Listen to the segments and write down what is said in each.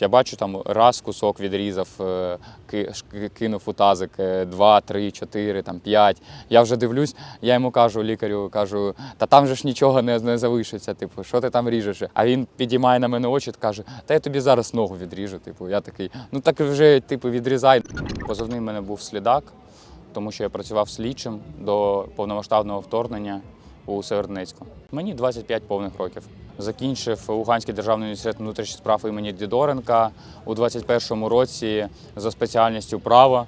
Я бачу там раз кусок відрізав, е, кинув у тазик, е, два, три, чотири, там п'ять. Я вже дивлюсь, я йому кажу, лікарю, кажу, та там же ж нічого не, не залишиться. Типу, що ти там ріжеш? А він підіймає на мене очі та каже, та я тобі зараз ногу відріжу. Типу, я такий, ну так вже типу, відрізай. Позивний в мене був слідак, тому що я працював слідчим до повномасштабного вторгнення у Северодонецьку. Мені 25 повних років. Закінчив Луганський державний університет внутрішніх справ імені Дідоренка у 21-му році за спеціальністю права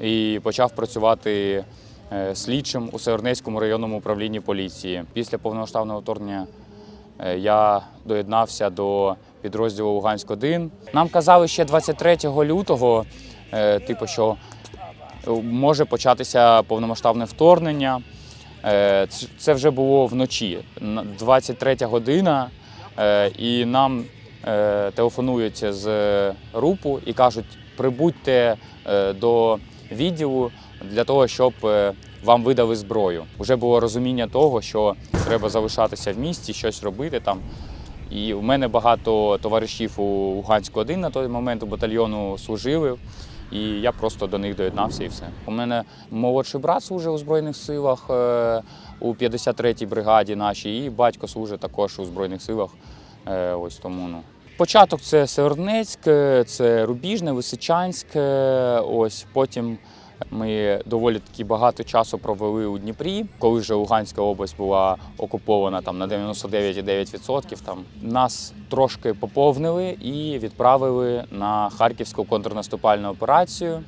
і почав працювати е, слідчим у Северодонецькому районному управлінні поліції. Після повномасштабного вторгнення е, я доєднався до підрозділу Луганськ 1 Нам казали ще 23 лютого, е, типу, що може початися повномасштабне вторгнення. Е, Це вже було вночі, на- 23 година, е, і нам е, телефонують з РУПу і кажуть, прибудьте до відділу для того, щоб вам видали зброю. Уже було розуміння того, що треба залишатися в місті, щось робити там. І у мене багато товаришів у Луганську 1 на той момент у батальйону служили. І я просто до них доєднався і все. У мене молодший брат служив у Збройних силах е, у 53-й бригаді нашій, і батько служить також у Збройних силах. Е, ось тому ну. Початок це Севердонецьк, е, це Рубіжне, Лисичанськ. е, Ось потім ми доволі таки багато часу провели у Дніпрі, коли вже Луганська область була окупована там на 99,9%. Там нас трошки поповнили і відправили на харківську контрнаступальну операцію.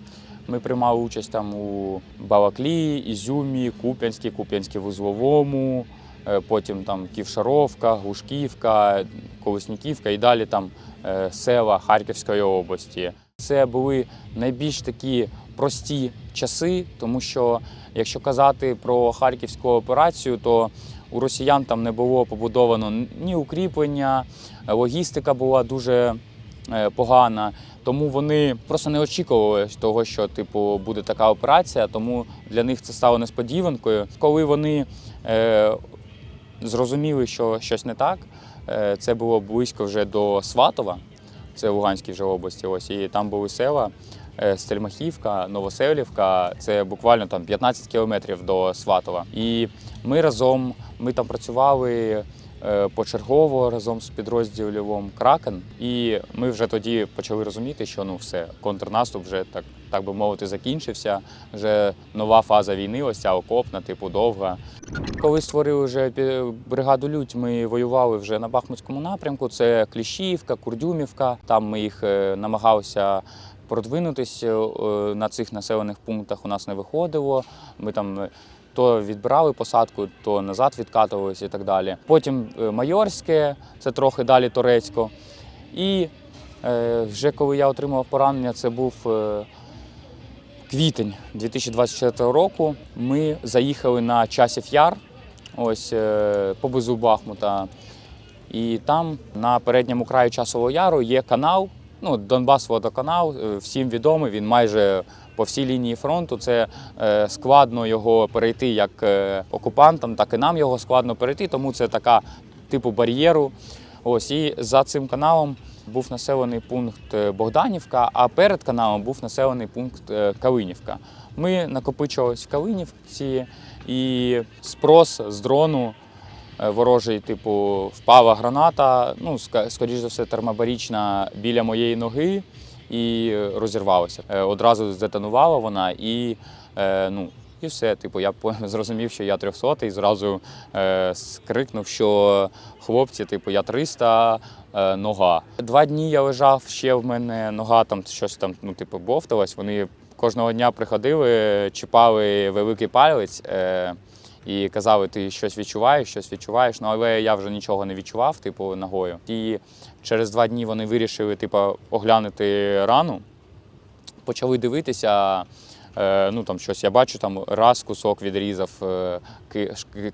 Ми приймали участь там у Балаклії, Ізюмі, Куп'янській, Куп'янській вузловому, е, потім там Ківшаровка, Глушківка, Колесніківка і далі там е, села Харківської області. Це були найбільш такі прості часи, тому що якщо казати про харківську операцію, то у росіян там не було побудовано ні укріплення, е, логістика була дуже е, погана. Тому вони просто не очікували того, що типу буде така операція. Тому для них це стало несподіванкою. Коли вони е, зрозуміли, що щось не так, е, це було близько вже до Сватова, це в Луганській вже області. Ось і там були села. е, Стельмахівка, Новоселівка, це буквально там 15 кілометрів до Сватова. І ми разом, ми там працювали е, почергово разом з підрозділом Кракен. І ми вже тоді почали розуміти, що ну все, контрнаступ вже так, так би мовити, закінчився. Вже нова фаза війни, ось ця окопна, типу довга. Коли створили вже бригаду Людь, ми воювали вже на Бахмутському напрямку. Це Кліщівка, Курдюмівка. Там ми їх е, намагалися продвинутися е, на цих населених пунктах. У нас не виходило. Ми там. е, То відбирали посадку, то назад відкатувалися і так далі. Потім Майорське, це трохи далі Торецько. І вже коли я отримав поранення, це був квітень 2024 року. Ми заїхали на часів яр, ось е, поблизу Бахмута. І там на передньому краю часового яру є канал, ну, Донбас водоканал, е, всім відомий, він майже по всій лінії фронту. Це е, складно його перейти як окупантам, так і нам його складно перейти, тому це така типу бар'єру. Ось і за цим каналом був населений пункт е, Богданівка, а перед каналом був населений пункт е, Калинівка. Ми накопичувалися в Калинівці, і спрос з дрону е, ворожий, типу, впала граната, ну, скоріш за все, термобарічна біля моєї ноги і розірвалася. Одразу здетонувала вона і, ну, і все. Типу, я зрозумів, що я 300 і зразу е, скрикнув, що хлопці, типу, я 300, е, нога. Два дні я лежав, ще в мене нога там щось там, ну, типу, бовталась. Вони кожного дня приходили, чіпали великий палець. Е, і казали, ти щось відчуваєш, щось відчуваєш. Ну але я вже нічого не відчував, типу, ногою. І через два дні вони вирішили, типу, оглянути рану. Почали дивитися. Е, ну там щось я бачу, там раз кусок відрізав, е,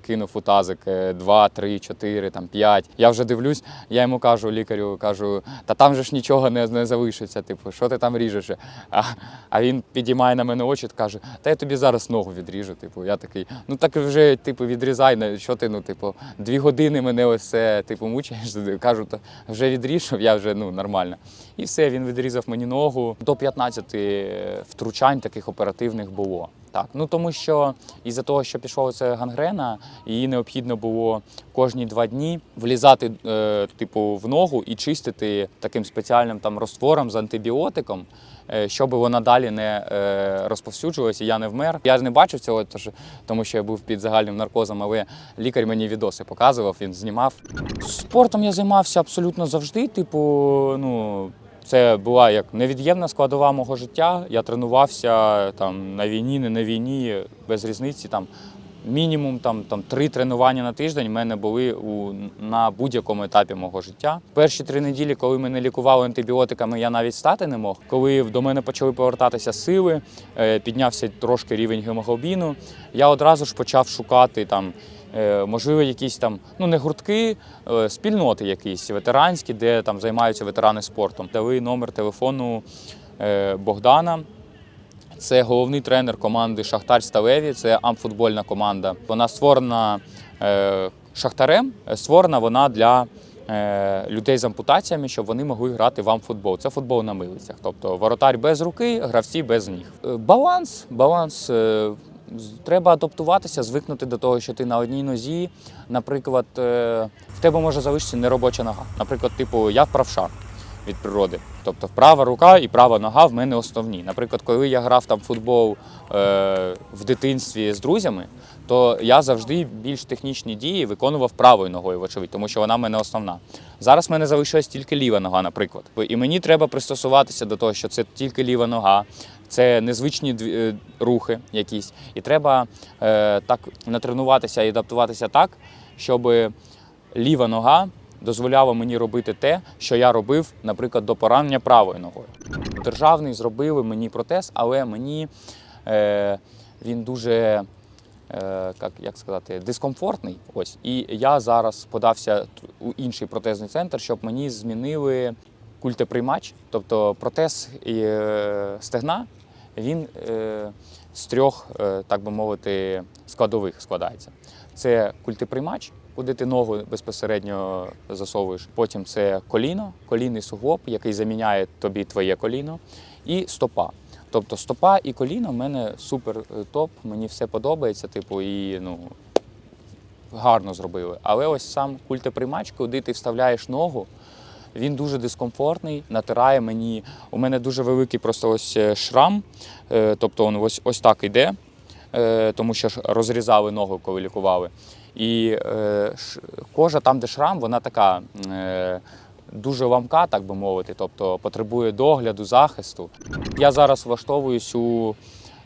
кинув у тазик, е, два, три, чотири, там п'ять. Я вже дивлюсь, я йому кажу, лікарю, кажу, та там же ж нічого не, не залишиться. Типу, що ти там ріжеш? А, а він підіймає на мене очі та каже, та я тобі зараз ногу відріжу. Типу, я такий, ну так вже типу, відрізай, що ти, ну, типу, дві години мене ось це типу, мучаєш. Кажу, та вже відріжу, я вже ну, нормально. І все, він відрізав мені ногу. До 15 втручань таких оперативних було. Так, ну тому що із-за того, що пішла ця гангрена, її необхідно було кожні два дні влізати, е, типу, в ногу і чистити таким спеціальним там розтвором з антибіотиком, е, щоб вона далі не е, розповсюджувалася, я не вмер. Я ж не бачив цього, тож- тому що я був під загальним наркозом, але лікар мені відоси показував, він знімав. Спортом я займався абсолютно завжди. Типу, ну. Це була як невід'ємна складова мого життя. Я тренувався там на війні, не на війні, без різниці. Там мінімум там, там три тренування на тиждень в мене були у, на будь-якому етапі мого життя. Перші три неділі, коли мене лікували антибіотиками, я навіть стати не мог. Коли до мене почали повертатися сили, е, піднявся трошки рівень гемоглобіну, я одразу ж почав шукати там. Е, Можливо, якісь там ну не гуртки, е, спільноти якісь ветеранські, де там займаються ветерани спортом. Дали номер телефону е, Богдана. Це головний тренер команди Шахтар Сталеві. Це амфутбольна команда. Вона створена Шахтарем. Створена вона для людей з ампутаціями, щоб вони могли грати в амфутбол. Це футбол на милицях. Тобто воротар без руки, гравці без ніг. Баланс, баланс. Треба адаптуватися, звикнути до того, що ти на одній нозі. Наприклад, е, в тебе може залишитися неробоча нога. Наприклад, типу, я правша від природи. Тобто права рука і права нога в мене основні. Наприклад, коли я грав там футбол е, в дитинстві з друзями, то я завжди більш технічні дії виконував правою ногою, вочевидь, тому що вона в мене основна. Зараз в мене залишилась тільки ліва нога, наприклад. І мені треба пристосуватися до того, що це тільки ліва нога. Це незвичні е, рухи якісь. І треба е, так натренуватися і адаптуватися так, щоб ліва нога дозволяла мені робити те, що я робив, наприклад, до поранення правою ногою. Державний зробили мені протез, але мені е, він дуже. е, Як, як сказати, дискомфортний. Ось. І я зараз подався у інший протезний центр, щоб мені змінили культеприймач, тобто протез е, стегна, він е, з трьох, е, так би мовити, складових складається. Це культеприймач, куди ти ногу безпосередньо засовуєш. Потім це коліно, колінний суглоб, який заміняє тобі твоє коліно, і стопа. Тобто стопа і коліно в мене супер е, топ, мені все подобається, типу, і ну, гарно зробили. Але ось сам культеприймач, куди ти вставляєш ногу, він дуже дискомфортний, натирає мені. У мене дуже великий просто ось е, шрам, е, тобто він ось, ось так іде, тому що розрізали ногу, коли лікували. І е, кожа там, де шрам, вона така. Е, Дуже ламка, так би мовити, тобто потребує догляду, захисту. Я зараз влаштовуюсь у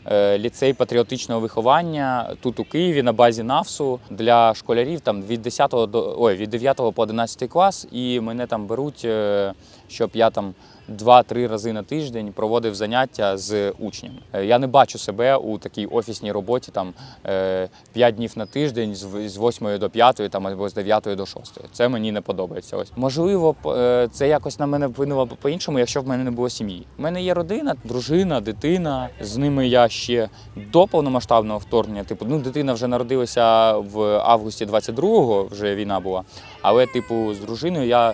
е, ліцей патріотичного виховання тут у Києві на базі НАФСу для школярів там від 10 до ой, від 9 по 11 клас, і мене там беруть, е, щоб я там 2-3 рази на тиждень проводив заняття з учнями. Е, Я не бачу себе у такій офісній роботі там 5 днів на тиждень з в- 8 до 5 там або з 9 до 6. Це мені не подобається. Ось можливо, е, це якось на мене вплинуло по-іншому, якщо в мене не було сім'ї. У мене є родина, дружина, дитина. З ними я ще до повномасштабного вторгнення. Типу, ну дитина вже народилася в августі 22-го, вже війна була. Але, типу, з дружиною я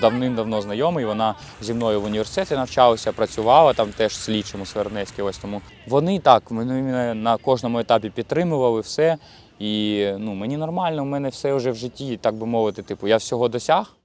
давним-давно знайомий. Вона зі мною в університеті навчалася, працювала там теж слідчим у Свернецькій. Ось тому вони так вони мене на кожному етапі підтримували все. І ну, мені нормально, у мене все вже в житті, так би мовити, типу, я всього досяг.